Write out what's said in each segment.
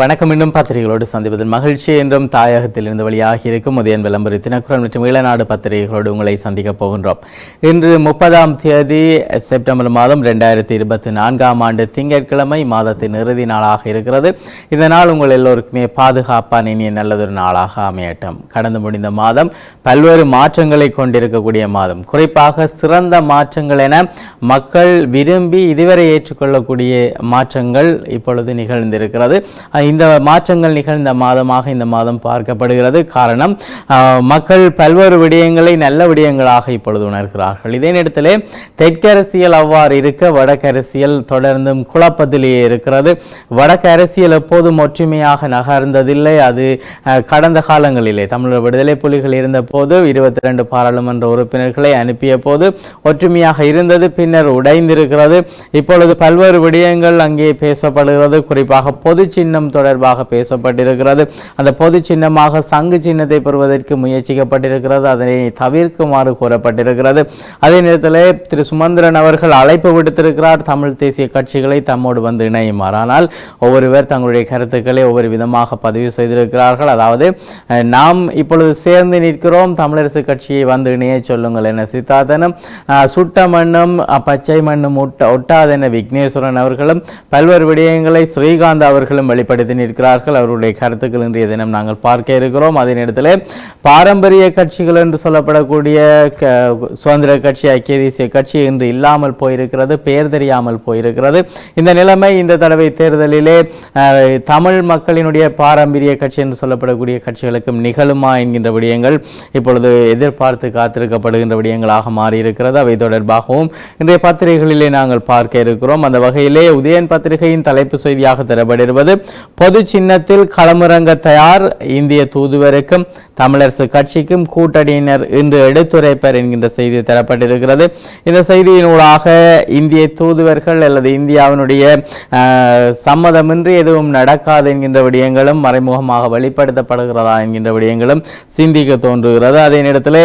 வணக்கம். இன்னும் பத்திரிகைகளோடு சந்திப்பதில் மகிழ்ச்சி. என்றும் தாயகத்தில் இருந்து வழியாக இருக்கும் உதயன் விளம்பரம் தினக்குரல் மற்றும் இளநாடு பத்திரிகைகளோடு உங்களை சந்திக்கப் போகின்றோம். இன்று முப்பதாம் தேதி செப்டம்பர் மாதம் ரெண்டாயிரத்தி இருபத்தி நான்காம் ஆண்டு திங்கட்கிழமை மாதத்தின் இறுதி நாளாக இருக்கிறது. இந்த நாள் உங்கள் எல்லோருக்குமே பாதுகாப்பான இனிய நல்லதொரு நாளாக அமையட்டும். கடந்து முடிந்த மாதம் பல்வேறு மாற்றங்களை கொண்டிருக்கக்கூடிய மாதம். குறிப்பாக சிறந்த மாற்றங்கள் என மக்கள் விரும்பி இதுவரை ஏற்றுக்கொள்ளக்கூடிய மாற்றங்கள் இப்பொழுது நிகழ்ந்திருக்கிறது. இந்த மாற்றங்கள் நிகழ்ந்த மாதமாக இந்த மாதம் பார்க்கப்படுகிறது. காரணம் மக்கள் பல்வேறு விடயங்களை நல்ல விடயங்களாக இப்பொழுது உணர்கிறார்கள். இதே நேரத்தில் தெற்கரசியல் அவ்வாறு இருக்க வடக்கரசியல் தொடர்ந்தும் குழப்பத்திலேயே இருக்கிறது. வடக்கு அரசியல் எப்போதும் ஒற்றுமையாக நகர்ந்ததில்லை. அது கடந்த காலங்களிலே தமிழர் விடுதலை புலிகள் இருந்தபோது இருபத்தி ரெண்டு பாராளுமன்ற உறுப்பினர்களை அனுப்பிய போது ஒற்றுமையாக இருந்தது பின்னர் உடைந்திருக்கிறது. இப்பொழுது பல்வேறு விடயங்கள் அங்கே பேசப்படுகிறது. குறிப்பாக பொது சின்னம் தொடர்பாக பேசப்பட்டிருக்கிறது. அந்த பொது சின்னமாக சங்கு சின்னத்தை பெறுவதற்கு முயற்சிக்கப்பட்டிருக்கிறது. அதனை தவிர்க்குமாறு கூறப்பட்டிருக்கிறது. அதே நேரத்தில் திரு சுமந்திரன் அவர்கள் அழைப்பு விடுத்திருக்கிறார். தமிழ் தேசிய கட்சிகளை தம்மோடு வந்து இணையுமாறு. ஆனால் ஒவ்வொருவர் தங்களுடைய கருத்துக்களை ஒவ்வொரு விதமாக பதிவு செய்திருக்கிறார்கள். அதாவது நாம் இப்பொழுது சேர்ந்து நிற்கிறோம். தமிழரசு கட்சியை வந்து இணைய சொல்லுங்கள் என சித்தார்த்தனும் சுட்ட மண்ணும் பச்சை மண்ணும் ஒட்ட ஒட்டாதென விக்னேஸ்வரன் அவர்களும் பல்வேறு விடயங்களை ஸ்ரீகாந்த் அவர்களும் வெளிப்படுத்தி நிற்கிறார்கள். அவருடைய கருத்துக்கள் இன்றைய தினம் நாங்கள் பார்க்க இருக்கிறோம். அதே நேரத்தில் பாரம்பரிய கட்சிகள் என்று சொல்லப்படக்கூடிய சுதந்திர கட்சி ஐக்கிய தேசிய கட்சி இன்று இல்லாமல் போயிருக்கிறது பெயர் தெரியாமல் போயிருக்கிறது. இந்த நிலைமை இந்த தடவை தேர்தலிலே தமிழ் மக்களினுடைய பாரம்பரிய கட்சி என்று சொல்லப்படக்கூடிய கட்சிகளுக்கும் நிகழுமா என்கின்ற விடயங்கள் இப்பொழுது எதிர்பார்த்து காத்திருக்கப்படுகின்ற விடயங்களாக மாறியிருக்கிறது. அவை தொடர்பாகவும் இன்றைய பத்திரிகைகளிலே நாங்கள் பார்க்க இருக்கிறோம். அந்த வகையிலே உதயன் பத்திரிகையின் தலைப்பு செய்தியாக தரப்படுவது பொது சின்னத்தில் களமிறங்க தயார் இந்திய தூதுவருக்கும் தமிழரசு கட்சிக்கும் கூட்டணியினர் இன்று எடுத்துரைப்பர் என்கின்ற செய்தி தரப்பட்டிருக்கிறது. இந்த செய்தியினூடாக இந்திய தூதுவர்கள் அல்லது இந்தியாவினுடைய சம்மதமின்றி எதுவும் நடக்காது என்கின்ற விடயங்களும் மறைமுகமாக வெளிப்படுத்தப்படுகிறதா என்கின்ற விடயங்களும் சிந்திக்க தோன்றுகிறது. அதே நேரத்தில்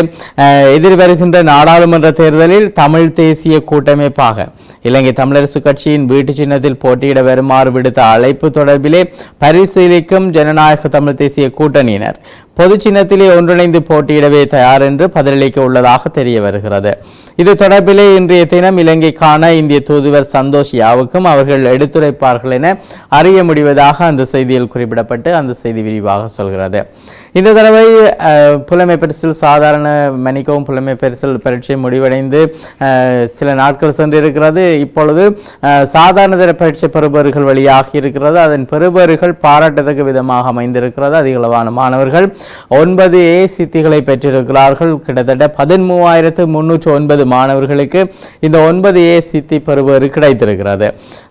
எதிர்வருகின்ற நாடாளுமன்ற தேர்தலில் தமிழ் தேசிய கூட்டமைப்பாக இலங்கை தமிழரசு கட்சியின் வீட்டு சின்னத்தில் போட்டியிட வருமாறு விடுத்த அழைப்பு தொடர்பிலே பரிசீலிக்கும் ஜனநாயக தமிழ் தேசிய கூட்டணியினர். பொது சின்னத்திலே ஒன்றிணைந்து போட்டியிடவே தயார் என்று பதிலளிக்க உள்ளதாக தெரிய வருகிறது. இது தொடர்பிலே இன்றைய தினம் இலங்கைக்கான இந்திய தூதுவர் சந்தோஷ் யாவுக்கும் அவர்கள் எடுத்துரைப்பார்கள் என அறிய முடிவதாக அந்த செய்தியில் குறிப்பிடப்பட்டு அந்த செய்தி விரிவாக சொல்கிறது. இந்த தடவை புலமை பரிசில் சாதாரண மன்னிக்கவும் புலமை பரிசில் பரீட்சை முடிவடைந்து சில நாட்கள் சென்றிருக்கிறது. இப்பொழுது சாதாரண தர பரீட்சை பெறுபவர்கள் வழியாகி இருக்கிறது. அதன் பெறுபவர்கள் பாராட்டத்தக்க விதமாக அமைந்திருக்கிறது. அதிகளவான மாணவர்கள் ஒன்பது ஏ சித்திகளை பெற்றிருக்கிறார்கள். கிட்டத்தட்ட பதிமூவாயிரத்து முன்னூற்று ஒன்பது மாணவர்களுக்கு இந்த ஒன்பது ஏ சித்தி பெறுபவர் கிடைத்திருக்கிறது.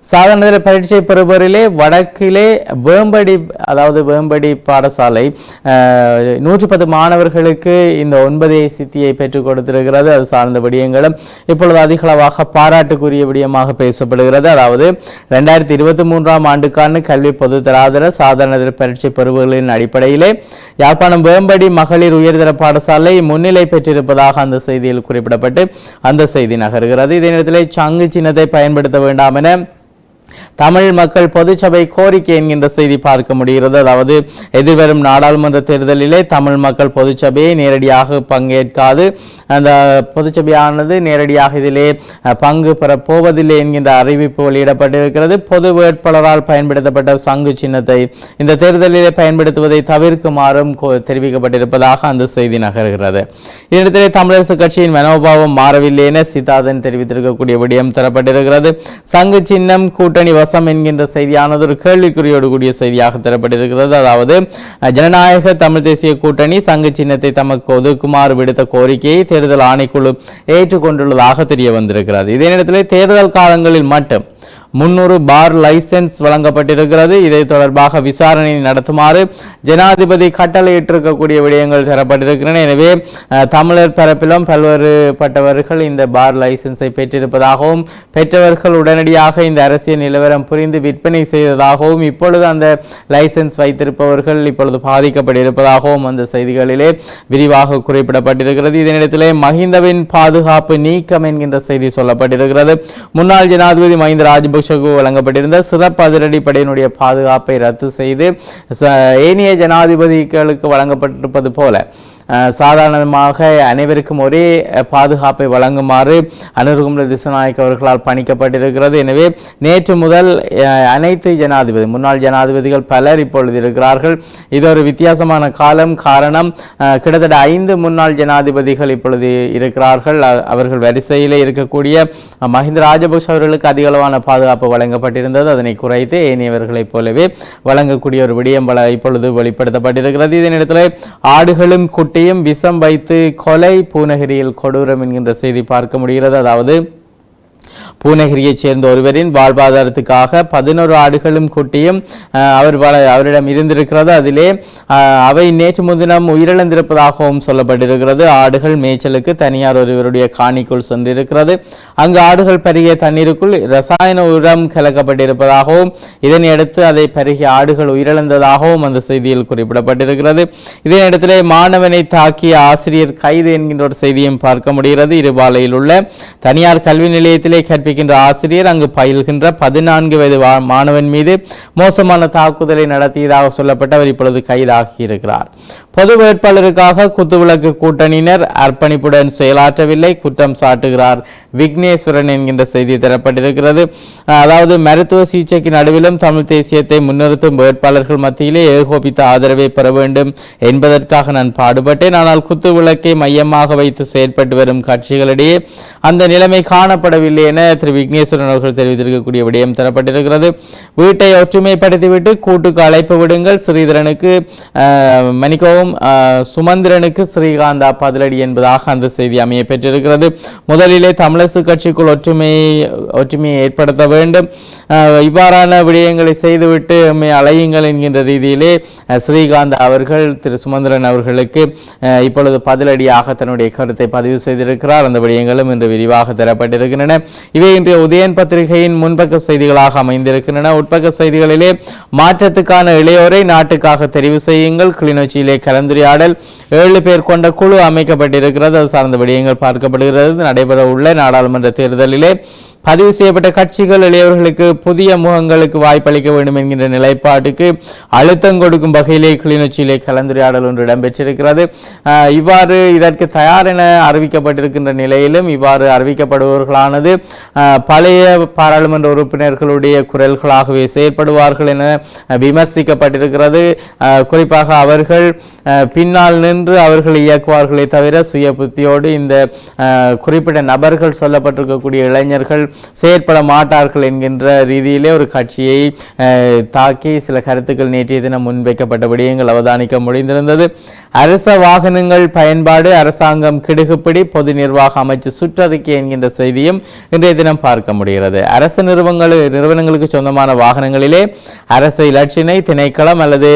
சாதாரண பரீட்சை பெறுபவரிலே வடக்கிலே வேம்படி அதாவது வேம்படி பாடசாலை அஹ், நூற்று பத்து மாணவர்களுக்கு இந்த ஒன்பது ஏ சித்தியை பெற்றுக் கொடுத்திருக்கிறது. அது சார்ந்த விடயங்களும் இப்பொழுது அதிகளவாக பாராட்டுக்குரிய விடயமாக பேசப்படுகிறது. அதாவது ரெண்டாயிரத்தி இருபத்தி மூன்றாம் ஆண்டுக்கான கல்வி பொது தராதர சாதாரண பரீட்சை பெறுபவர்களின் அடிப்படையிலே யாழ்ப்பாணம் வேம்படி மகளிர் உயர்தர பாடசாலை முன்னிலை பெற்றிருப்பதாக அந்த செய்தியில் குறிப்பிடப்பட்டு அந்த செய்தி நகர்கிறது. இதே நேரத்தில் சங்கு சின்னத்தை பயன்படுத்த வேண்டாம் என தமிழ் மக்கள் பொதுச்சபை கோரிக்கை என்கின்ற செய்தி பார்க்க முடிகிறது. அதாவது எதிர்வரும் நாடாளுமன்ற தேர்தலிலே தமிழ் மக்கள் பொதுச்சபையை நேரடியாக பங்கேற்காது. அந்த பொதுச்சபையானது நேரடியாக இதிலே பங்கு பெறப் போவதில்லை என்கின்ற அறிவிப்பு வெளியிடப்பட்டிருக்கிறது. பொது வேட்பாளரால் பயன்படுத்தப்பட்ட சங்கு சின்னத்தை இந்த தேர்தலிலே பயன்படுத்துவதை தவிர்க்குமாறும் தெரிவிக்கப்பட்டிருப்பதாக அந்த செய்தி நகர்கிறது. இதனிடத்திலே தமிழரசு கட்சியின் மனோபாவம் மாறவில்லை என சித்தார்த்தன் தெரிவித்திருக்கக்கூடிய விடயம் தரப்பட்டிருக்கிறது. சங்கு சின்னம் கூட்டணி வசம் என்கின்ற செய்தியானது ஒரு கேள்விக்குறியோடு கூடிய செய்தியாக தரப்பட்டிருக்கிறது. அதாவது ஜனநாயக தமிழ் தேசிய கூட்டணி சங்கு சின்னத்தை தமக்கு ஒதுக்குமாறு விடுத்த கோரிக்கையை தேர்தல் ஆணைக்குழு ஏற்றுக்கொண்டுள்ளதாக தெரிய வந்திருக்கிறது. இதே நேரத்தில் தேர்தல் காலங்களில் மட்டும் முன்னூறு பார் லைசென்ஸ் வழங்கப்பட்டிருக்கிறது. இதை தொடர்பாக விசாரணை நடத்துமாறு ஜனாதிபதி கட்டளையிட்டிருக்கக்கூடிய விடயங்கள் தரப்பட்டிருக்கின்றன. எனவே தமிழர் தரப்பிலும் பல்வேறு பட்டவர்கள் இந்த பார் லைசென்ஸை பெற்றிருப்பதாகவும் பெற்றவர்கள் உடனடியாக இந்த அரசியல் நிலவரம் புரிந்து விற்பனை செய்ததாகவும் இப்பொழுது அந்த லைசென்ஸ் வைத்திருப்பவர்கள் இப்பொழுது பாதிக்கப்பட்டிருப்பதாகவும் அந்த செய்திகளிலே விரிவாக குறிப்பிடப்பட்டிருக்கிறது. இதனிடத்திலே மஹிந்தவின் பாதுகாப்பு நீக்கம் என்கின்ற செய்தி சொல்லப்பட்டிருக்கிறது. முன்னாள் ஜனாதிபதி மஹிந்த ராஜபக்ஷ ராஜபக்ஷவுக்கு வழங்கப்பட்டிருந்த சிறப்பு அதிரடி படையினுடைய பாதுகாப்பை ரத்து செய்து ஏனைய ஜனாதிபதிகளுக்கு வழங்கப்பட்டிருப்பது போல. சாதாரணமாக அனைவருக்கும் ஒரே பாதுகாப்பை வழங்குமாறு அனுருகுமல திசுநாயக் அவர்களால் பணிக்கப்பட்டிருக்கிறது. எனவே நேற்று முதல் அனைத்து ஜனாதிபதி முன்னாள் ஜனாதிபதிகள் பலர் இப்பொழுது இருக்கிறார்கள். இது ஒரு வித்தியாசமான காலம். காரணம் கிட்டத்தட்ட ஐந்து முன்னாள் ஜனாதிபதிகள் இப்பொழுது இருக்கிறார்கள். அவர்கள் வரிசையிலே இருக்கக்கூடிய மஹிந்த ராஜபக்ஷ அவர்களுக்கு அதிக அளவான பாதுகாப்பு வழங்கப்பட்டிருந்தது. அதனை குறைத்து ஏனையவர்களைப் போலவே வழங்கக்கூடிய ஒரு விடயம் பல இப்பொழுது வெளிப்படுத்தப்பட்டிருக்கிறது. இதனிடத்தில் ஆடுகளும் குட்டி வீட்டையும் விஷம் வைத்து கொலை பூநகரியில் கொடூரம் என்கின்ற செய்தி பார்க்க முடிகிறது. அதாவது பூனகிரியைச் சேர்ந்த ஒருவரின் வாழ்வாதாரத்துக்காக பதினோரு ஆடுகளும் குட்டியும் அவர் அவரிடம் இருந்திருக்கிறது. அதிலே அவை நேற்று முன்தினம் உயிரிழந்திருப்பதாகவும் சொல்லப்பட்டிருக்கிறது. ஆடுகள் மேய்ச்சலுக்கு தனியார் ஒருவருடைய காணிக்குள் சென்றிருக்கிறது. அங்கு ஆடுகள் பருகிய தண்ணீருக்குள் ரசாயன உரம் கலக்கப்பட்டிருப்பதாகவும் இதனையடுத்து அதை பருகிய ஆடுகள் உயிரிழந்ததாகவும் அந்த செய்தியில் குறிப்பிடப்பட்டிருக்கிறது. இதனிடத்திலே மாணவனை தாக்கிய ஆசிரியர் கைது என்கின்ற ஒரு செய்தியும் பார்க்க முடிகிறது. இருபாலையில் உள்ள தனியார் கல்வி நிலையத்திலே கற்பிக்க கற்பிக்கின்ற ஆசிரியர் அங்கு பயில்கின்ற பதினான்கு வயது மாணவன் மீது மோசமான தாக்குதலை நடத்தியதாக சொல்லப்பட்டு அவர் இப்பொழுது கைதாகி இருக்கிறார். பொது வேட்பாளருக்காக குத்துவிளக்கு கூட்டணியினர் அர்ப்பணிப்புடன் செயலாற்றவில்லை குற்றம் சாட்டுகிறார் விக்னேஸ்வரன் என்கின்ற செய்தி தரப்பட்டிருக்கிறது. அதாவது மருத்துவ சிகிச்சைக்கு நடுவிலும் தமிழ் தேசியத்தை முன்னிறுத்தும் வேட்பாளர்கள் மத்தியிலே ஏகோபித்த ஆதரவை பெற வேண்டும் என்பதற்காக நான் பாடுபட்டேன். ஆனால் குத்து விளக்கை மையமாக வைத்து செயற்பட்டு வரும் கட்சிகளிடையே அந்த நிலைமை காணப்படவில்லை என திரு விக்னேஸ்வரன் அவர்கள் தெரிவித்திருக்கக்கூடிய விடயம் தரப்பட்டிருக்கிறது. வீட்டை ஒற்றுமைப்படுத்திவிட்டு கூட்டுக்கு அழைப்பு விடுங்கள். ஸ்ரீதரனுக்கு மணிக்கவும் சுமந்திரனுக்கு ஸ்ரீகாந்தா பதிலடி என்பதாக அந்த செய்தி அமைய பெற்றிருக்கிறது. முதலிலே தமிழரசு கட்சிக்குள் ஒற்றுமையை ஒற்றுமையை ஏற்படுத்த வேண்டும். இவ்வாறான விடயங்களை செய்துவிட்டு எம்மை அலையுங்கள் என்கின்ற ரீதியிலே ஸ்ரீகாந்த் அவர்கள் திரு சுமந்திரன் அவர்களுக்கு இப்பொழுது பதிலடியாக தன்னுடைய கருத்தை பதிவு செய்திருக்கிறார். அந்த விடயங்களும் இன்று விரிவாக தரப்பட்டிருக்கின்றன. இவை இன்றைய உதயன் பத்திரிகையின் முன்பக்க செய்திகளாக அமைந்திருக்கின்றன. உட்பக்க செய்திகளிலே மாற்றத்துக்கான இளையோரை நாட்டுக்காக தெரிவு செய்யுங்கள். கிளிநொச்சியிலே கலந்துரையாடல் ஏழு பேர் கொண்ட குழு அமைக்கப்பட்டிருக்கிறது. அது சார்ந்த விடயங்கள் பார்க்கப்படுகிறது. நடைபெற உள்ள நாடாளுமன்ற தேர்தலிலே பதிவு செய்யப்பட்ட கட்சிகள் இளையவர்களுக்கு புதிய முகங்களுக்கு வாய்ப்பளிக்க வேண்டும் என்கின்ற நிலைப்பாட்டுக்கு அழுத்தம் கொடுக்கும் வகையிலே கிளிநொச்சியிலே கலந்துரையாடல் ஒன்று இடம்பெற்றிருக்கிறது. இவ்வாறு இதற்கு தயார் என அறிவிக்கப்பட்டிருக்கின்ற நிலையிலும் இவ்வாறு அறிவிக்கப்படுபவர்களானது பழைய பாராளுமன்ற உறுப்பினர்களுடைய குரல்களாகவே செயற்படுவார்கள் என விமர்சிக்கப்பட்டிருக்கிறது. குறிப்பாக அவர்கள் பின்னால் நின்று அவர்கள் இயக்குவார்களே தவிர சுய புத்தியோடு இந்த குறிப்பிட்ட நபர்கள் சொல்லப்பட்டிருக்கக்கூடிய இளைஞர்கள் செயற்பட மாட்டார்கள் என்கின்ற ரீதியிலே ஒரு கட்சியை தாக்கி சில கருத்துக்கள் நேற்றைய தினம் முன்வைக்கப்பட்ட விடயங்கள் அவதானிக்க முடிந்திருந்தது. அரச வாகனங்கள் பயன்பாடு அரசாங்கம் கிடுகுப்பிடி பொது நிர்வாக அமைச்சு சுற்றறிக்கை என்கின்ற செய்தியும் இன்றைய தினம் பார்க்க முடிகிறது. அரசு நிறுவனங்கள் நிறுவனங்களுக்கு சொந்தமான வாகனங்களிலே அரசு இலட்சினை திணைக்களம் அல்லது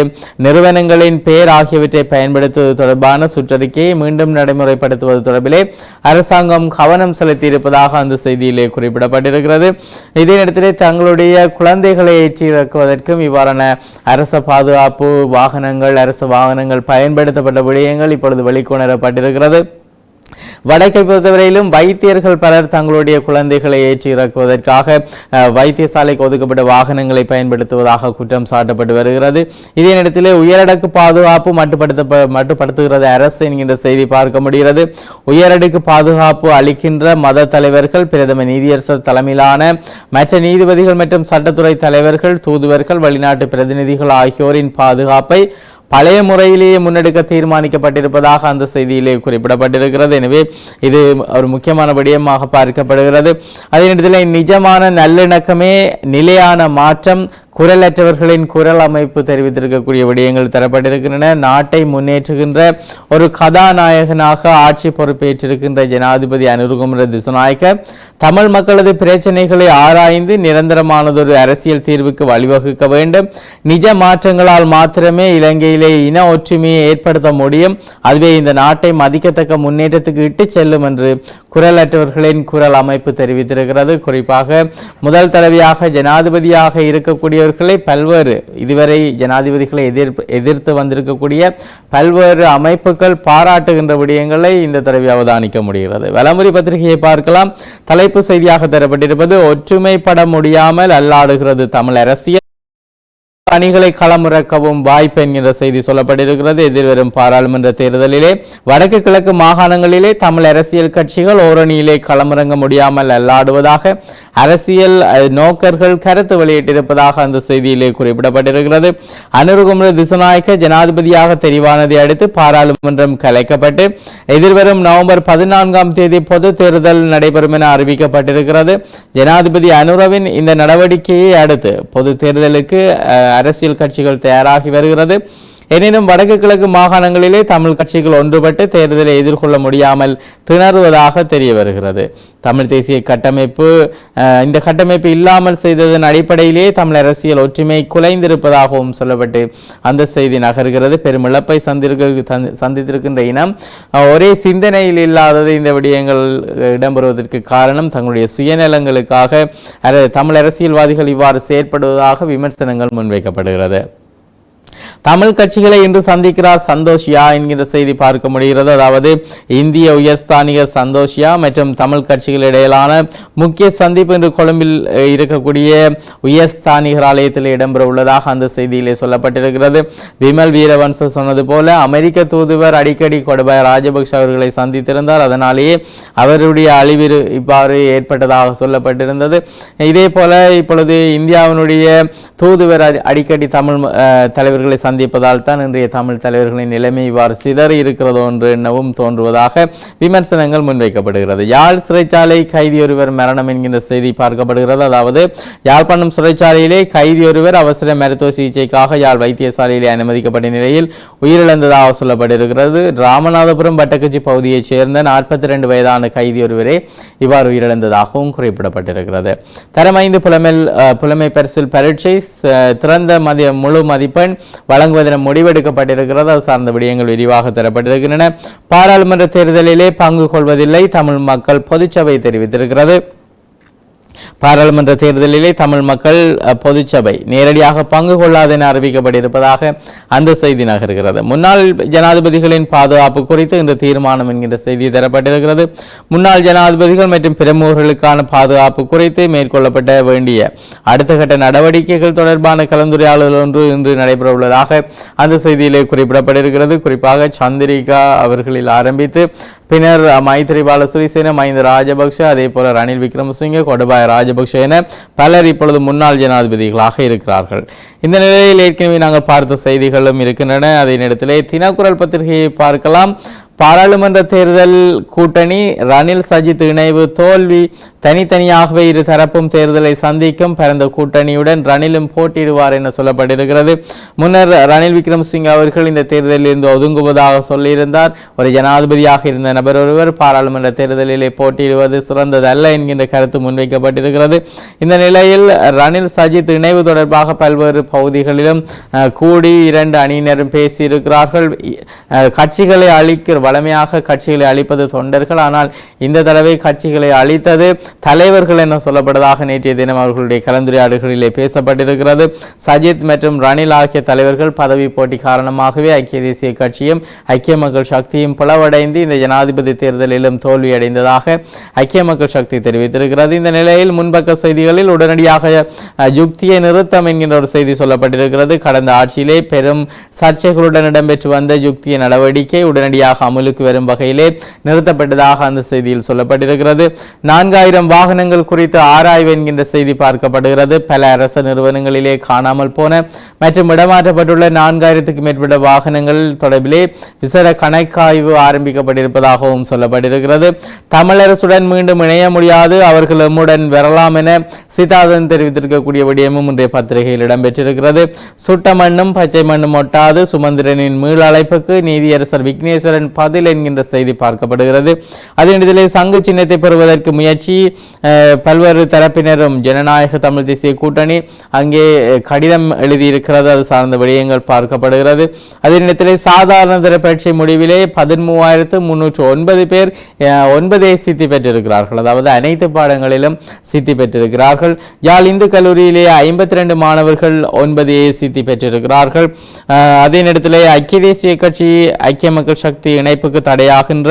நிறுவனங்களின் பெயர் ஆகியவற்றை பயன்படுத்துவது தொடர்பான சுற்றறிக்கையை மீண்டும் நடைமுறைப்படுத்துவது தொடர்பிலே அரசாங்கம் கவனம் செலுத்தியிருப்பதாக அந்த செய்தியிலே குறிப்பிடப்பட்டிருக்கிறது. இதே நேரத்திலே தங்களுடைய குழந்தைகளை ஏற்றி இறக்குவதற்கும் இவ்வாறான அரச பாதுகாப்பு வாகனங்கள் அரசு வாகனங்கள் பயன்படுத்தப்பட்ட விடயங்கள் இப்பொழுது வெளிக்கொணரப்பட்டிருக்கிறது. வடக்கை பொறுத்தவரையிலும் வைத்தியர்கள் பலர் தங்களுடைய குழந்தைகளை ஏற்றி இறக்குவதற்காக வைத்தியசாலைக்கு ஒதுக்கப்பட்ட வாகனங்களை பயன்படுத்துவதாக குற்றம் சாட்டப்பட்டு வருகிறது. இதே நேரத்திலே உயரடுக்கு பாதுகாப்பு மட்டுப்படுத்த மட்டுப்படுத்துகிறது அரசு என்கின்ற செய்தி பார்க்க முடிகிறது. உயரடுக்கு பாதுகாப்பு அளிக்கின்ற மத தலைவர்கள் பிரதம நீதியரசர் தலைமையிலான மற்ற நீதிபதிகள் மற்றும் சட்டத்துறை தலைவர்கள் தூதுவர்கள் வெளிநாட்டு பிரதிநிதிகள் ஆகியோரின் பாதுகாப்பை பழைய முறையிலேயே முன்னெடுக்க தீர்மானிக்கப்பட்டிருப்பதாக அந்த செய்தியிலே குறிப்பிடப்பட்டிருக்கிறது. எனவே இது ஒரு முக்கியமான விடயமாக பார்க்கப்படுகிறது. அதே நேரத்தில் நிஜமான நல்லிணக்கமே நிலையான மாற்றம் குரலற்றவர்களின் குரல் அமைப்பு தெரிவித்திருக்கக்கூடிய விடயங்கள் தரப்பட்டிருக்கின்றன. நாட்டை முன்னேற்றுகின்ற ஒரு கதாநாயகனாக ஆட்சி பொறுப்பேற்றிருக்கின்ற ஜனாதிபதி அனுருகுமர திசுநாயக்க தமிழ் மக்களது பிரச்சனைகளை ஆராய்ந்து நிரந்தரமானதொரு அரசியல் தீர்வுக்கு வழிவகுக்க வேண்டும். நிஜ மாற்றங்களால் மாத்திரமே இலங்கையிலே இன ஒற்றுமையை ஏற்படுத்த முடியும். அதுவே இந்த நாட்டை மதிக்கத்தக்க முன்னேற்றத்துக்கு இட்டு செல்லும் என்று குரலற்றவர்களின் குரல் அமைப்பு தெரிவித்திருக்கிறது. குறிப்பாக முதல் தடவையாக ஜனாதிபதியாக இருக்கக்கூடியவர் தலைவர்களை பல்வேறு இதுவரை ஜனாதிபதிகளை எதிர் எதிர்த்து வந்திருக்கக்கூடிய பல்வேறு அமைப்புகள் பாராட்டுகின்ற விடயங்களை இந்த தடவை அவதானிக்க முடிகிறது. வலமுறை பத்திரிகையை பார்க்கலாம். தலைப்பு செய்தியாக தரப்பட்டிருப்பது ஒற்றுமைப்பட முடியாமல் அல்லாடுகிறது தமிழ் அரசியல். அணிகளை களமிறக்கவும் வாய்ப்பு என்கின்ற செய்தி சொல்லப்பட்டிருக்கிறது. எதிர்வரும் பாராளுமன்ற தேர்தலிலே வடக்கு கிழக்கு மாகாணங்களிலே தமிழ் அரசியல் கட்சிகள் ஓரணியிலே களமிறங்க முடியாமல் அல்லாடுவதாக அரசியல் நோக்கர்கள் கருத்து வெளியிட்டிருப்பதாக அந்த செய்தியிலே குறிப்பிடப்பட்டிருக்கிறது. அனுருகுமர திசுநாயக்க ஜனாதிபதியாக தெரிவானதை அடுத்து பாராளுமன்றம் கலைக்கப்பட்டு எதிர்வரும் நவம்பர் பதினான்காம் தேதி பொது தேர்தல் நடைபெறும் என அறிவிக்கப்பட்டிருக்கிறது. ஜனாதிபதி அனுரவின் இந்த நடவடிக்கையை அடுத்து பொது தேர்தலுக்கு அரசியல் கட்சிகள் தயாராகி வருகிறது. எனினும் வடக்கு கிழக்கு மாகாணங்களிலே தமிழ் கட்சிகள் ஒன்றுபட்டு தேர்தலை எதிர்கொள்ள முடியாமல் திணறுவதாக தெரிய வருகிறது. தமிழ் தேசிய கட்டமைப்பு இந்த கட்டமைப்பு இல்லாமல் செய்ததன் அடிப்படையிலே தமிழ் அரசியல் ஒற்றுமை குலைந்திருப்பதாகவும் சொல்லப்பட்டு அந்த செய்தி நகர்கிறது. பெரும் இழப்பை சந்திருக்க சந்தித்திருக்கின்ற இனம் ஒரே சிந்தனையில் இல்லாதது இந்த விடயங்கள் இடம்பெறுவதற்கு காரணம் தங்களுடைய சுயநலங்களுக்காக அர- தமிழ் அரசியல்வாதிகள் இவ்வாறு செயற்படுவதாக விமர்சனங்கள் முன்வைக்கப்படுகிறது. தமிழ் கட்சிகளை இன்று சந்திக்கிறார் சந்தோஷியா என்கிற செய்தி பார்க்க முடிகிறது. அதாவது இந்திய உயர்ஸ்தானிகர் சந்தோஷியா மற்றும் தமிழ் கட்சிகள் இடையிலான முக்கிய சந்திப்பு இன்று கொழும்பில் இருக்கக்கூடிய உயர்ஸ்தானிகர் ஆலயத்தில் இடம்பெற உள்ளதாக அந்த செய்தியிலே சொல்லப்பட்டிருக்கிறது. விமல் வீரவன்ச சொன்னது போல அமெரிக்க தூதுவர் அடிக்கடி கொடுபாய ராஜபக்ஷ அவர்களை சந்தித்திருந்தார். அதனாலேயே அவருடைய அழிவிறு இவ்வாறு ஏற்பட்டதாக சொல்லப்பட்டிருந்தது. இதே போல இப்பொழுது இந்தியாவினுடைய தூதுவர் அடி- அடிக்கடி தமிழ் தலைவர்களை சந்திப்பதால் தான் இன்றைய தமிழ் தலைவர்களின் நிலைமை இவ்வாறு சிதறி இருக்கிறதோ என்று எண்ணவும் தோன்றுவதாக விமர்சனங்கள் முன்வைக்கப்படுகிறது. யாழ் சிறைச்சாலை கைதி ஒருவர் மரணம் என்கின்ற செய்தி பார்க்கப்படுகிறது. அதாவது யாழ்ப்பாணம் சிறைச்சாலையிலே கைதி ஒருவர் அவசர மருத்துவ சிகிச்சைக்காக யாழ் வைத்தியசாலையிலே அனுமதிக்கப்பட்ட நிலையில் உயிரிழந்ததாக சொல்லப்பட்டிருக்கிறது. ராமநாதபுரம் வட்டக்கச்சி பகுதியைச் சேர்ந்த நாற்பத்தி ரெண்டு வயதான கைதி ஒருவரே இவ்வாறு உயிரிழந்ததாகவும் குறிப்பிடப்பட்டிருக்கிறது. தரம் ஐந்து புலமை புலமை பரிசில் பரீட்சை திறந்த மதிய முழு மதிப்பெண் வழங்குவதென முடிவெடுக்கப்பட்டிருக்கிறது. அது சார்ந்த விடயங்கள் விரிவாக தரப்பட்டிருக்கின்றன. பாராளுமன்ற தேர்தலிலே பங்கு கொள்வதில்லை. தமிழ் மக்கள் பொதுச்சபை தெரிவித்திருக்கிறது. பாராளுமன்ற தேர்தலிலே தமிழ் மக்கள் பொதுச்சபை நேரடியாக பங்கு கொள்ளாது என அறிவிக்கப்பட்டிருப்பதாக அந்த செய்தி நகர்கிறது. முன்னாள் ஜனாதிபதிகளின் பாதுகாப்பு குறித்து இந்த தீர்மானம் என்கின்ற செய்தி தரப்பட்டிருக்கிறது. முன்னாள் ஜனாதிபதிகள் மற்றும் பிரமுகர்களுக்கான பாதுகாப்பு குறித்து மேற்கொள்ளப்பட வேண்டிய அடுத்த கட்ட நடவடிக்கைகள் தொடர்பான கலந்துரையாடல் ஒன்று இன்று நடைபெற உள்ளதாக அந்த செய்தியிலே குறிப்பிடப்பட்டிருக்கிறது. குறிப்பாக சந்திரிகா அவர்களில் ஆரம்பித்து பின்னர் மைத்திரிபால சிறிசேன மஹிந்த ராஜபக்ஷ அதே போல ரணில் விக்ரமசிங்க கொடபாய ராஜபக்ஷ என பலர் இப்பொழுது முன்னாள் ஜனாதிபதிகளாக இருக்கிறார்கள். இந்த நிலையில் ஏற்கனவே நாங்கள் பார்த்த செய்திகளும் இருக்கின்றன. அதே நேரத்திலே தினக்குரல் பத்திரிகையை பார்க்கலாம். பாராளுமன்ற தேர்தல் கூட்டணி ரணில் சஜித் இணைவு தோல்வி தனித்தனியாகவே இரு தரப்பும் தேர்தலை சந்திக்கும் பரந்த கூட்டணியுடன் ரணிலும் போட்டியிடுவார் என சொல்லப்பட்டிருக்கிறது. முன்னர் ரணில் விக்ரமசிங்க அவர்கள் இந்த தேர்தலில் இருந்து ஒதுங்குவதாக சொல்லியிருந்தார். ஒரு ஜனாதிபதியாக இருந்த நபர் ஒருவர் பாராளுமன்ற தேர்தலிலே போட்டியிடுவது சிறந்ததல்ல என்கின்ற கருத்து முன்வைக்கப்பட்டிருக்கிறது. இந்த நிலையில் ரணில் சஜித் இணைவு தொடர்பாக பல்வேறு பகுதிகளிலும் கூடி இரண்டு அணியினரும் பேசியிருக்கிறார்கள். கட்சிகளை அளிக்கிற வளமையாக கட்சிகளை அழிப்பது தொண்டர்கள். ஆனால் இந்த தடவை கட்சிகளை அழித்தது தலைவர்கள் என சொல்லப்படுவதாக நேற்றைய தினம் அவர்களுடைய கலந்துரையாடல்களிலே பேசப்பட்டிருக்கிறது. சஜித் மற்றும் ரணில் ஆகிய தலைவர்கள் பதவி போட்டி காரணமாகவே ஐக்கிய தேசிய கட்சியும் ஐக்கிய மக்கள் சக்தியும் பிளவடைந்து இந்த ஜனாதிபதி தேர்தலிலும் தோல்வியடைந்ததாக ஐக்கிய மக்கள் சக்தி தெரிவித்திருக்கிறது. இந்த நிலையில் முன்பக்க செய்திகளில் உடனடியாக யுக்தியை நிறுத்தம் என்கின்ற ஒரு செய்தி சொல்லப்பட்டிருக்கிறது. கடந்த ஆட்சியிலே பெரும் சர்ச்சைகளுடன் இடம்பெற்று வந்த யுக்திய நடவடிக்கை உடனடியாக அமல் அமலுக்கு வரும் வகையிலே நிறுத்தப்பட்டதாக அந்த செய்தியில் சொல்லப்பட்டிருக்கிறது. நான்காயிரம் வாகனங்கள் குறித்து ஆராய்வு என்கின்ற செய்தி பார்க்கப்படுகிறது. பல அரசு நிறுவனங்களிலே காணாமல் போன மற்றும் இடமாற்றப்பட்டுள்ள நான்காயிரத்துக்கு மேற்பட்ட வாகனங்கள் தொடர்பிலே விசேட கணக்காய்வு ஆரம்பிக்கப்பட்டிருப்பதாகவும் சொல்லப்பட்டிருக்கிறது. தமிழரசுடன் மீண்டும் இணைய முடியாது. அவர்கள் எம்முடன் வரலாம் என சீதாதன் தெரிவித்திருக்கக்கூடிய விடயமும் இன்றைய பத்திரிகையில் இடம்பெற்றிருக்கிறது. சுட்ட மண்ணும் பச்சை மண்ணும் ஒட்டாது. சுமந்திரனின் மீள் அழைப்புக்கு நீதியரசர் விக்னேஸ்வரன் பதில் என்கின்ற செய்தி பார்க்கப்படுகிறது. அதே நேரத்திலே சங்கு சின்னத்தை பெறுவதற்கு முயற்சி பல்வேறு தரப்பினரும் ஜனநாயக தமிழ் தேசிய கூட்டணி அங்கே கடிதம் எழுதியிருக்கிறது அது சார்ந்த விடயங்கள் பார்க்கப்படுகிறது. அதே நேரத்திலே சாதாரண தர பரீட்சை முடிவிலே பதிமூவாயிரத்து முன்னூற்று ஒன்பது பேர் அஹ், ஒன்பதே சித்தி பெற்றிருக்கிறார்கள். அதாவது அனைத்து பாடங்களிலும் சித்தி பெற்றிருக்கிறார்கள். யாழ் இந்து கல்லூரியிலே ஐம்பத்தி ரெண்டு மாணவர்கள் ஒன்பது ஏ சித்தி பெற்றிருக்கிறார்கள். அதே நேரத்தில் ஐக்கிய தேசிய கட்சி ஐக்கிய மக்கள் சக்தி இணை இணைப்புக்கு தடையாகின்ற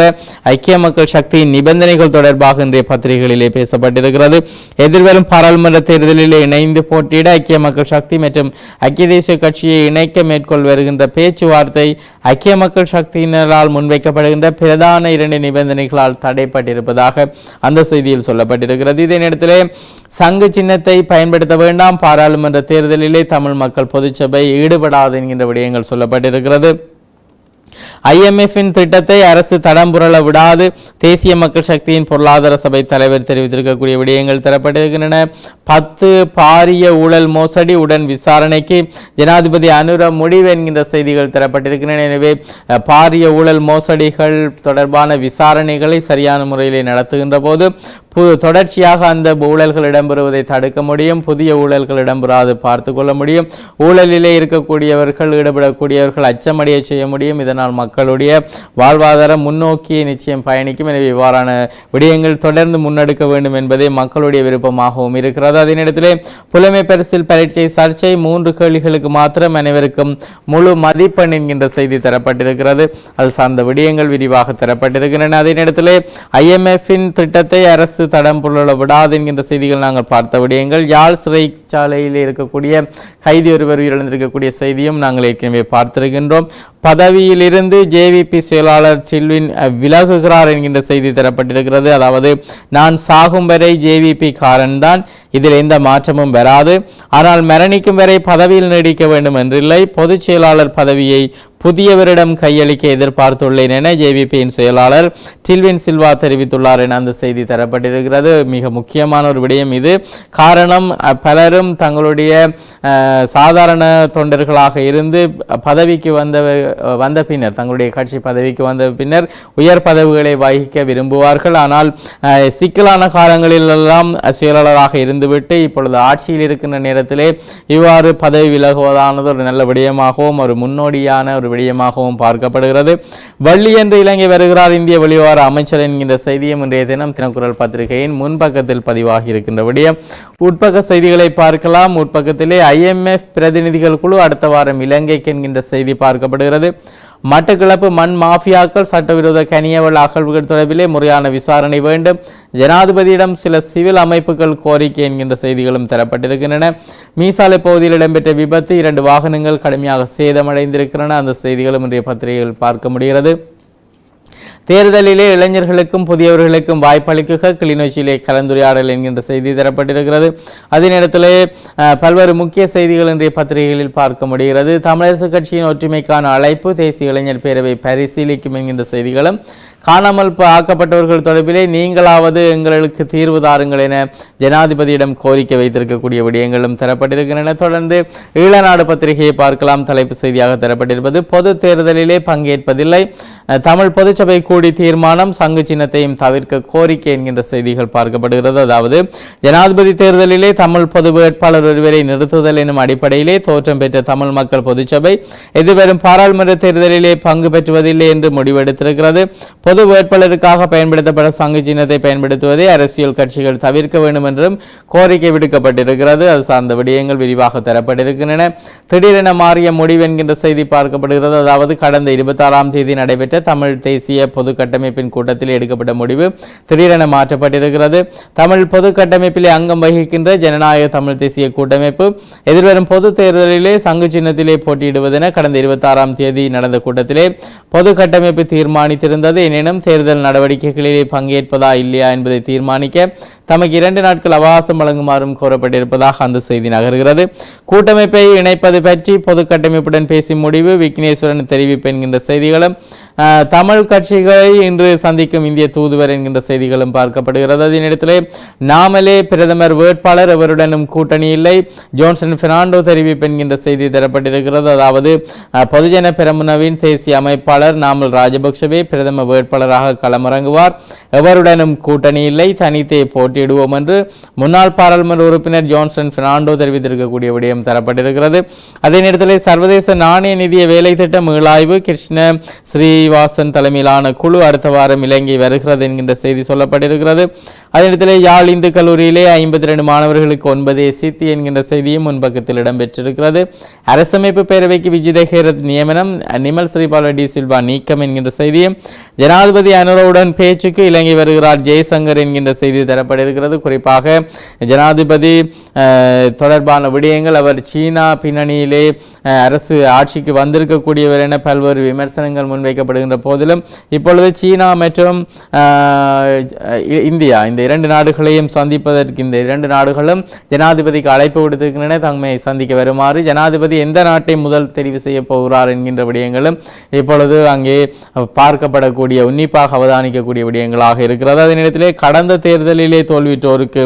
ஐக்கிய மக்கள் சக்தியின் நிபந்தனைகள் தொடர்பாக இன்றைய பத்திரிகைகளிலே பேசப்பட்டிருக்கிறது. எதிர்வரும் பாராளுமன்ற தேர்தலில் இணைந்து போட்டியிட ஐக்கிய மக்கள் சக்தி மற்றும் ஐக்கிய தேசிய கட்சியை இணைக்க மேற்கொள் வருகின்ற பேச்சுவார்த்தை ஐக்கிய மக்கள் சக்தியினரால் முன்வைக்கப்படுகின்ற பிரதான இரண்டு நிபந்தனைகளால் தடைப்பட்டிருப்பதாக அந்த செய்தியில் சொல்லப்பட்டிருக்கிறது. இதே நேரத்தில் சங்கு சின்னத்தை பயன்படுத்த வேண்டாம். பாராளுமன்ற தேர்தலிலே தமிழ் மக்கள் பொதுச்சபை ஈடுபடாது என்கின்ற விடயங்கள் சொல்லப்பட்டிருக்கிறது. ஐஎம்எஃப்பின் திட்டத்தை அரசு தடம் புரள விடாது. தேசிய மக்கள் சக்தியின் பொருளாதார சபை தலைவர் தெரிவித்திருக்கக்கூடிய விடயங்கள் தரப்பட்டிருக்கின்றன. பத்து பாரிய ஊழல் மோசடி உடன் விசாரணைக்கு ஜனாதிபதி அனுர முடிவு என்கின்ற செய்திகள் தரப்பட்டிருக்கின்றன. எனவே பாரிய ஊழல் மோசடிகள் தொடர்பான விசாரணைகளை சரியான முறையில் நடத்துகின்ற போது புது தொடர்ச்சியாக அந்த ஊழல்கள் இடம்பெறுவதை தடுக்க முடியும் புதிய ஊழல்கள் இடம்பெறாது பார்த்து கொள்ள முடியும். ஊழலிலே இருக்கக்கூடியவர்கள் ஈடுபடக்கூடியவர்கள் அச்சமடைய செய்ய முடியும். இதனால் மக்களுடைய வாழ்வாதாரம் முன்னோக்கி நிச்சயம் பயணிக்கும். எனவே இவ்வாறான விடயங்கள் தொடர்ந்து முன்னெடுக்க வேண்டும் என்பதே மக்களுடைய விருப்பமாகவும் இருக்கிறது. அதே நேரத்திலே புலமை பரிசில் பரீட்சை சர்ச்சை மூன்று கேள்விகளுக்கு மாத்திரம் அனைவருக்கும் முழு மதிப்பெண் என்கின்ற செய்தி தரப்பட்டிருக்கிறது. அது சார்ந்த விடயங்கள் விரிவாக தரப்பட்டிருக்கின்றன. அதே நேரத்திலே ஐஎம்எஃப்பின் திட்டத்தை அரசு தடம் புரள விடாது என்கின்ற செய்திகள் நாங்கள் பார்த்த விடயங்கள். யாழ் சிறைச்சாலையில் இருக்கக்கூடிய கைதி ஒருவர் உயிரிழந்திருக்கக்கூடிய செய்தியும் நாங்கள் ஏற்கனவே பார்த்திருக்கின்றோம். பதவியிலிருந்து ஜேவிபி செயலாளர் சில்வின் விலகுகிறார் என்கின்ற செய்தி தரப்பட்டிருக்கிறது. அதாவது நான் சாகும் வரை ஜேவிபி காரன்தான் இதில் எந்த மாற்றமும் வராது. ஆனால் மரணிக்கும் வரை பதவியில் நீடிக்க வேண்டும் என்றில்லை. பொதுச் செயலாளர் பதவியை புதியவரிடம் கையளிக்க எதிர்பார்த்துள்ளேன் என ஜேவிபியின் செயலாளர் டில்வின் சில்வா தெரிவித்துள்ளார் என அந்த செய்தி தரப்பட்டிருக்கிறது. மிக முக்கியமான ஒரு விடயம் இது. காரணம் பலரும் தங்களுடைய சாதாரண தொண்டர்களாக இருந்து பதவிக்கு வந்த வந்த பின்னர் தங்களுடைய கட்சி பதவிக்கு வந்த பின்னர் உயர் பதவிகளை வகிக்க விரும்புவார்கள். ஆனால் சிக்கலான காலங்களிலெல்லாம் செயலாளராக இருந்துவிட்டு இப்பொழுது ஆட்சியில் இருக்கின்ற நேரத்திலே இவ்வாறு பதவி விலகுவதானது ஒரு நல்ல விடயமாகவும் ஒரு முன்னோடியான ஒரு விடயமாகவும் பார்க்கப்படுகிறது. வள்ளி என்று இலங்கை வருகிறார் இந்திய வெளிவார அமைச்சர் என்கின்ற செய்தியும் இன்றைய தினம் தினக்குரல் பத்திரிகையின் முன்பக்கத்தில் பதிவாகி இருக்கின்ற விடயம். உட்பக்க செய்திகளை பார்க்கலாம். உட்பக்கத்திலே ஐஎம்எஃப் பிரதிநிதிகள் குழு அடுத்த வாரம் இலங்கைக்கு என்கின்ற செய்தி பார்க்கப்படுகிறது. மட்டக்களப்பு மண் மாஃபியாக்கள் சட்டவிரோத கனியவள் அகழ்வுகள் தொடர்பிலே முறையான விசாரணை வேண்டும். ஜனாதிபதியிடம் சில சிவில் அமைப்புகள் கோரிக்கை என்கின்ற செய்திகளும் தரப்பட்டிருக்கின்றன. மீசாலை பகுதியில் இடம்பெற்ற விபத்து இரண்டு வாகனங்கள் கடுமையாக சேதமடைந்திருக்கின்றன. அந்த செய்திகளும் இன்றைய பத்திரிகையில் பார்க்க முடிகிறது. தேர்தலிலே இளைஞர்களுக்கும் புதியவர்களுக்கும் வாய்ப்பளிக்குக கிளிநொச்சியிலே கலந்துரையாடல் என்கின்ற செய்தி தரப்பட்டிருக்கிறது. அதே நேரத்திலே பல்வேறு முக்கிய செய்திகள் இன்றைய பத்திரிகைகளில் பார்க்க முடிகிறது. தமிழரசு கட்சியின் ஒற்றுமைக்கான அழைப்பு தேசிய இளைஞர் பேரவை பரிசீலிக்கும் என்கின்ற செய்திகளும் காணாமல் ஆக்கப்பட்டவர்கள் தொடர்பிலே நீங்களாவது எங்களுக்கு தீர்வு தாருங்கள் என ஜனாதிபதியிடம் கோரிக்கை வைத்திருக்கக்கூடிய விடயங்களும் தரப்பட்டிருக்கின்றன. தொடர்ந்து ஈழநாடு பத்திரிகையை பார்க்கலாம். தலைப்பு செய்தியாக தரப்பட்டிருப்பது பொது தேர்தலிலே பங்கேற்பதில்லை. தமிழ் பொதுச்சபை கூடி தீர்மானம் சங்கு சின்னத்தையும் தவிர்க்க கோரிக்கை என்கின்ற செய்திகள் பார்க்கப்படுகிறது. அதாவது ஜனாதிபதி தேர்தலிலே தமிழ் பொது வேட்பாளர் ஒருவரை நிறுத்துதல் எனும் அடிப்படையிலே தோற்றம் பெற்ற தமிழ் மக்கள் பொதுச்சபை எதிர்வரும் பாராளுமன்ற தேர்தலிலே பங்கு பெற்றுவதில்லை என்று முடிவெடுத்திருக்கிறது. பொது வேட்பாளருக்காக பயன்படுத்தப்பட சங்கு சின்னத்தை பயன்படுத்துவதை அரசியல் கட்சிகள் தவிர்க்க வேண்டும் என்றும் கோரிக்கை விடுக்கப்பட்டிருக்கிறது. அது சார்ந்த விடயங்கள் விரிவாக தரப்பட்டிருக்கின்றன. திடீரென மாறிய முடிவு என்கின்ற செய்தி பார்க்கப்படுகிறது. அதாவது கடந்த இருபத்தாறாம் தேதி நடைபெற்ற தமிழ் தேசிய பொது கட்டமைப்பின் கூட்டத்தில் எடுக்கப்பட்ட முடிவு திடீரென மாற்றப்பட்டிருக்கிறது. தமிழ் பொது கட்டமைப்பிலே அங்கம் வகிக்கின்ற ஜனநாயக தமிழ் தேசிய கூட்டமைப்பு எதிர்வரும் பொது தேர்தலிலே சங்கு சின்னத்திலே போட்டியிடுவதென கடந்த இருபத்தாறாம் தேதி நடந்த கூட்டத்திலே பொது கட்டமைப்பு தீர்மானித்திருந்தது. எனினும் தேர்தல் நடவடிக்கைகளிலே பங்கேற்பதா இல்லையா என்பதை தீர்மானிக்க தமக்கு இரண்டு நாட்கள் அவகாசம் வழங்குமாறும் கோரப்பட்டிருப்பதாக அந்த செய்தி நகர்கிறது. கூட்டமைப்பை இணைப்பது பற்றி பொது கட்டமைப்புடன் பேசி முடிவு விக்னேஸ்வரன் தெரிவிப்பு என்கின்ற செய்திகளும் தமிழ் கட்சிகளை இன்று சந்திக்கும் இந்திய தூதுவர் என்கின்ற செய்திகளும் பார்க்கப்படுகிறது. அதனிடத்திலே நாமலே பிரதமர் வேட்பாளர் எவருடனும் கூட்டணி இல்லை. ஜோன்சன் பெர்னாண்டோ தெரிவிப்பு என்கின்ற செய்தி தரப்பட்டிருக்கிறது. அதாவது பொதுஜன பெரமுனவின் தேசிய அமைப்பாளர் நாமல் ராஜபக்ஷவே பிரதம வேட்பாளராக களமிறங்குவார். எவருடனும் கூட்டணி இல்லை. தனித்தே போட்டியிடுவோம் என்று முன்னாள் பாராளுமன்ற உறுப்பினர் ஜான்சன் பெர்னாண்டோ தெரிவித்திருக்கக்கூடிய விடயம் தரப்பட்டிருக்கிறது. அதே நேரத்தில் சர்வதேச நாணய நிதிய வேலை திட்ட மீளாய்வு. கிருஷ்ண ஸ்ரீவாசன் தலைமையிலான குழு அடுத்த வாரம் இலங்கை வருகிறது என்கின்ற செய்தி சொல்லப்பட்டிருக்கிறது. அதே நேரத்தில் யாழ் இந்து கல்லூரியிலே ஐம்பத்தி ரெண்டு மாணவர்களுக்கு ஒன்பதே சித்தி என்கின்ற செய்தியும் முன்பக்கத்தில் இடம்பெற்றிருக்கிறது. அரசமைப்பு பேரவைக்கு விஜய் ஹேரத் நியமனம். நிமல் ஸ்ரீபால டி சில்வா நீக்கம் என்கின்ற செய்தியும். ஜனா ஜனாதிபதி அனுரவுடன் பேச்சுக்கு இலங்கை வருகிறார். ஜெய்சங்கர் என்கின்ற செய்தி தரப்பட்டிருக்கிறது. குறிப்பாக ஜனாதிபதி தொடர்பான விடயங்கள் அவர் சீனா பின்னணியிலே அரசு ஆட்சிக்கு வந்திருக்கக்கூடியவர் என பல்வேறு விமர்சனங்கள் முன்வைக்கப்படுகின்ற போதிலும் இப்பொழுது சீனா மற்றும் இந்தியா இந்த இரண்டு நாடுகளையும் சந்திப்பதற்கு இந்த இரண்டு நாடுகளும் ஜனாதிபதிக்கு அழைப்பு விடுத்திருக்கின்றன. தம்மை சந்திக்க வருமாறு ஜனாதிபதி எந்த நாட்டை முதல் தெரிவு செய்ய போகிறார் என்கின்ற விடயங்களும் இப்பொழுது அங்கே பார்க்கப்படக்கூடிய உன்னிப்பாக அவதானிக்கக்கூடிய விடயங்களாக இருக்கிறது. அதே நேரத்திலே கடந்த தேர்தலிலே தோல்விட்டோருக்கு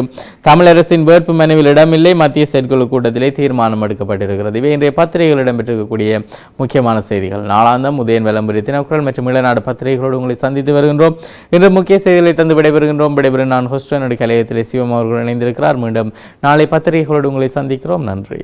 தமிழரசின் வேட்பு மனுவில் இடமில்லை. மத்திய செயற்குழு கூட்டத்திலே தீர்மானம் எடுக்கப்பட்டிருக்கிறது. இவை இன்றைய பத்திரிகைகள் இடம்பெற்றிருக்கக்கூடிய முக்கியமான செய்திகள். நாளாந்தம் உதயன் விளம்பரி தினக்குரல் மற்றும் இளநாடு பத்திரிகைகளோடு உங்களை சந்தித்து வருகின்றோம். இன்று முக்கிய செய்திகளை தந்து விடைபெறுகின்றோம். விடைபெறும் நான் ஹொஸ்டனுடைய கலையத்திலே சிவம் அவர்கள் இணைந்திருக்கிறார். மீண்டும் நாளை பத்திரிகைகளோடு உங்களை சந்திக்கிறோம். நன்றி.